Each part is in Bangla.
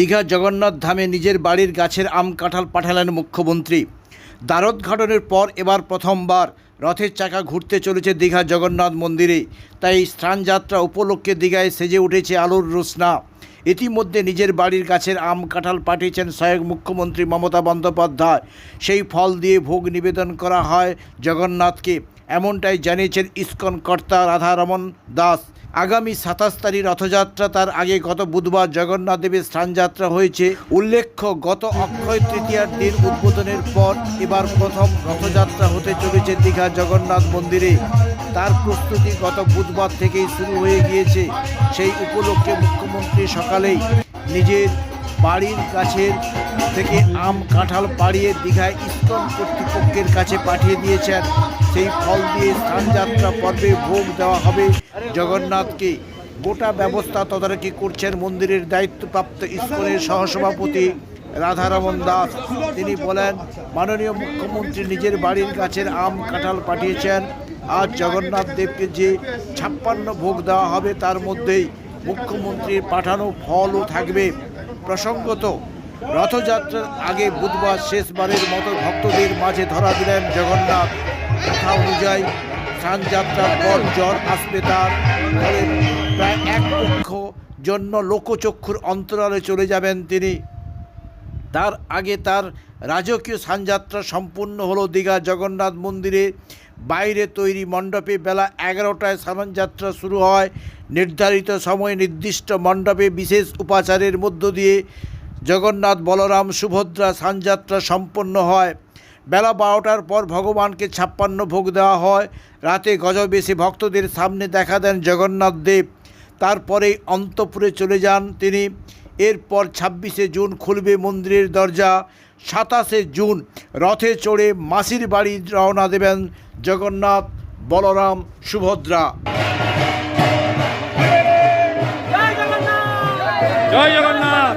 দীঘা জগন্নাথ ধামে নিজের বাড়ির গাছের আম কাঁঠাল পাঠালেন মুখ্যমন্ত্রী। দ্বারোদ্ঘাটনের পর এবার প্রথমবার রথের চাকা ঘুরতে চলেছে দীঘা জগন্নাথ মন্দিরে। তাই স্নানযাত্রা উপলক্ষে দীঘায় সেজে উঠেছে আলোর রোশনা। ইতিমধ্যে নিজের বাড়ির গাছের আম কাঁঠাল পাঠিয়েছেন সহায়ক মুখ্যমন্ত্রী মমতা বন্দ্যোপাধ্যায়। সেই ফল দিয়ে ভোগ নিবেদন করা হয় জগন্নাথকে, এমনটাই জানিয়েছেন ইস্কন কর্তা রাধারমন দাস। আগামী সাতাশ তারিখ রথযাত্রা, তার আগে গত বুধবার জগন্নাথ দেবের স্নানযাত্রা হয়েছে। উল্লেখ্য, গত অক্ষয় তৃতীয়ার দিন উদ্বোধনের পর এবার প্রথম রথযাত্রা হতে চলেছে দীঘা জগন্নাথ মন্দিরে। তার প্রস্তুতি গত বুধবার থেকেই শুরু হয়ে গিয়েছে। সেই উপলক্ষে মুখ্যমন্ত্রী সকালেই নিজের বাড়ির কাছের থেকে আম কাঁঠাল পাড়িয়ে দীঘায় ইস্কন কর্তৃপক্ষের কাছে পাঠিয়ে দিয়েছেন। সেই ফল দিয়ে স্থানযাত্রা পর্বে ভোগ দেওয়া হবে জগন্নাথকে গোটা ব্যবস্থা তদারকি করছেন মন্দিরের দায়িত্বপ্রাপ্ত ইস্কনের সহসভাপতি রাধারমন দাস। তিনি বলেন, মাননীয় মুখ্যমন্ত্রী নিজের বাড়ির গাছের আম, কাঁঠাল পাঠিয়েছেন। আজ জগন্নাথ দেবকে যে ছাপ্পান্ন ভোগ দেওয়া হবে তার মধ্যেই মুখ্যমন্ত্রীর পাঠানো ফলও থাকবে। প্রসঙ্গত, রথযাত্রার আগে বুধবার শেষবারের মতো ভক্তদের মাঝে ধরা দিলেন জগন্নাথ। কথা অনুযায়ী স্নানযাত্রার পর জ্বর আসবে তার। প্রায় এক পক্ষ জন্য লোকচক্ষুর অন্তরালে চলে যাবেন তিনি। তার আগে তার রাজকীয় সানযাত্রা সম্পূর্ণ হলো দীঘা জগন্নাথ মন্দিরে। বাইরে তৈরি মণ্ডপে বেলা এগারোটায় সানযাত্রা শুরু হয়। নির্ধারিত সময় নির্দিষ্ট মণ্ডপে বিশেষ উপাচারের মধ্য দিয়ে জগন্নাথ বলরাম সুভদ্রা সানযাত্রা সম্পন্ন হয়। বেলা বারোটার পর ভগবানকে ছাপ্পান্ন ভোগ দেওয়া হয়। রাতে গজব এসে ভক্তদের সামনে দেখা দেন জগন্নাথ দেব। তারপরেই অন্তপুরে চলে যান তিনি। এরপর ছাব্বিশে জুন খুলবে মন্দিরের দরজা। সাতাশে জুন রথে চড়ে মাসির বাড়ি রওনা দেবেন জগন্নাথ বলরাম সুভদ্রা। জয় জগন্নাথ!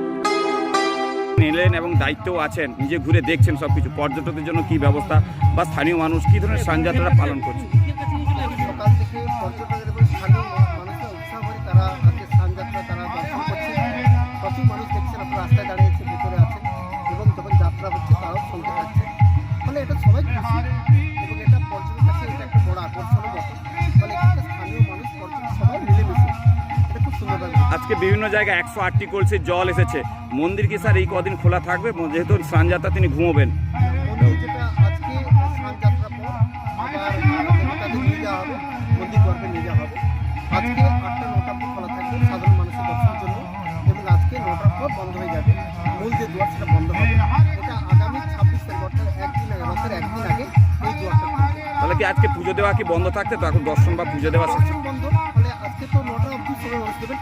দায়িত্বও আছেন, নিজে ঘুরে দেখছেন সব কিছু পর্যটকদের জন্য কি ব্যবস্থা বা স্থানীয় মানুষ কি ধরনের সানযাত্রাটা পালন করছে? সকাল থেকে পর্যটকের এবং উৎসাহ তারা আজকে স্নানযাত্রা তারা দর্শন করছে। দেখছেন রাস্তায় দাঁড়িয়েছে ভেতরে এবং যাত্রা এটা সবাই এবং এটা পর্যটকের কাছে এটা একটা বড় আকর্ষণের আজকে বিভিন্ন জায়গায় একশো আটটি কলসে জল এসেছে। মন্দির কি স্যার এই কদিন খোলা থাকবে? যেহেতু স্নানযাত্রা তিনি ঘুমোবেন। তাহলে কি আজকে পুজো দেওয়া কি বন্ধ থাকতে তো এখন দর্শন বা পুজো দেওয়া দেবেন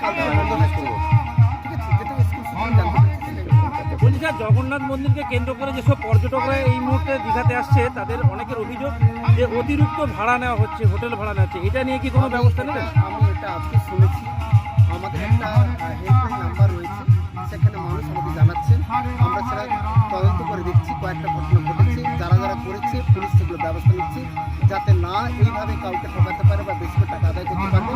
ঠিক আছে? যেটা স্কুল পেরেছি সেটাই বলছি স্যার জগন্নাথ মন্দিরকে কেন্দ্র করে যেসব পর্যটকরা এই মুহূর্তে দীঘাতে আসছে তাদের অনেকের অভিযোগ যে অতিরিক্ত ভাড়া নেওয়া হচ্ছে হোটেল ভাড়া নেওয়া হচ্ছে। এটা নিয়ে কি কোনো ব্যবস্থা নেবেন? আমি এটা আজকে শুনেছি। আমাদের একটা হেল্পলাইন নাম্বার রয়েছে। সেখানে মানুষ আমাকে জানাচ্ছেন আমরা সেটা তদন্ত করে দেখছি কয়েকটা ঘটনা ঘটেছে। যারা যারা করেছে পুলিশ সেগুলো ব্যবস্থা নিচ্ছে। যাতে না এইভাবে কাউকে ঠকাতে পারে বা বেশি টাকা আদায় করতে আমরা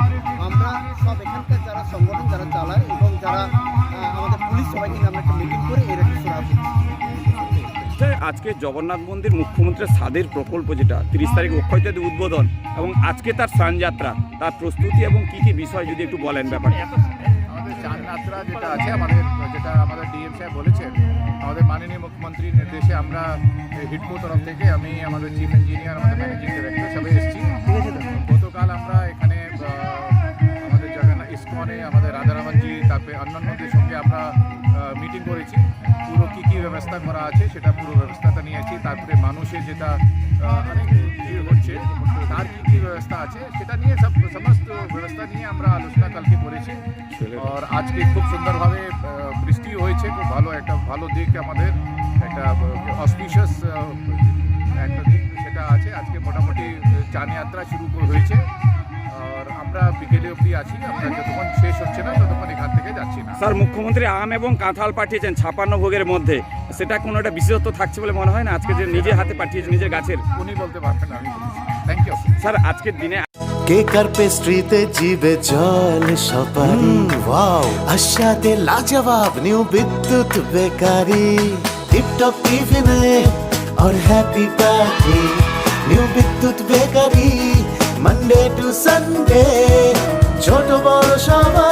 সব এখানকার যারা সংগঠন যারা চালায় এবং যারা আমাদের পুলিশ সবাইকে নিয়ে আমরা একটা মিটিং করে এর একটা আজকে জগন্নাথ মন্দির মুখ্যমন্ত্রীর স্বাদের প্রকল্প যেটা তিরিশ তারিখ অক্ষয় তৃতীয়া উদ্বোধন এবং আজকে তার স্নানযাত্রা তার প্রস্তুতি এবং কি কি বিষয় যদি একটু বলেন ব্যাপারে আমাদের চাঁদযাত্রা যেটা আছে আমাদের যেটা আমাদের ডিএম সাহেব বলেছেন আমাদের মাননীয় মুখ্যমন্ত্রীর নির্দেশে আমরা হিডকো তরফ থেকে আমি আমাদের চিফ ইঞ্জিনিয়ার আমাদের ম্যানেজিং ডিরেক্টর সবাই এসেছি। গতকাল আমরা আমাদের রাধারামনজি তারপরে অন্যান্যদের সঙ্গে আমরা মিটিং করেছি। পুরো কী কী ব্যবস্থা করা আছে সেটা পুরো ব্যবস্থাটা নিয়েছি। তারপরে মানুষের যেটা অনেক ভিড় হচ্ছে তার কী কী ব্যবস্থা আছে সেটা নিয়ে সব, সমস্ত ব্যবস্থা নিয়ে আমরা আলোচনা কালকে করেছি। আর আজকে খুব সুন্দরভাবে বৃষ্টি হয়েছে, খুব ভালো একটা, ভালো দিক আমাদের, একটা অসপিশিয়াস একটা দিক সেটা আছে। আজকে মোটামুটি যানযাত্রা শুরু হয়েছে। আর আমরা বিকেলে অবধি আছি। আমরা যতক্ষণ হচ্ছে না ততক্ষণ এখান থেকে যাচ্ছি না স্যার মুখ্যমন্ত্রী আম এবং কাঁঠাল পাঠিয়েছেন ছাপান্ন ভোগের মধ্যে সেটা কোনো একটা বিশেষত্ব থাকছে বলে মনে হয় না আজকে যে নিজের হাতে পাঠিয়েছে নিজের গাছের উনি বলতে পারবেন আমি থ্যাংক ইউ স্যার আজকের দিনে কেক আর পেস্ট্রিতে জিবে জল সপারি ওয়াও আশাতে লাজবাব নিউ বিদ্যুৎ বেকারি টিপটপ টিফিনে और happy party new Bidyut bakery Monday to Sunday ছোট বড় সবার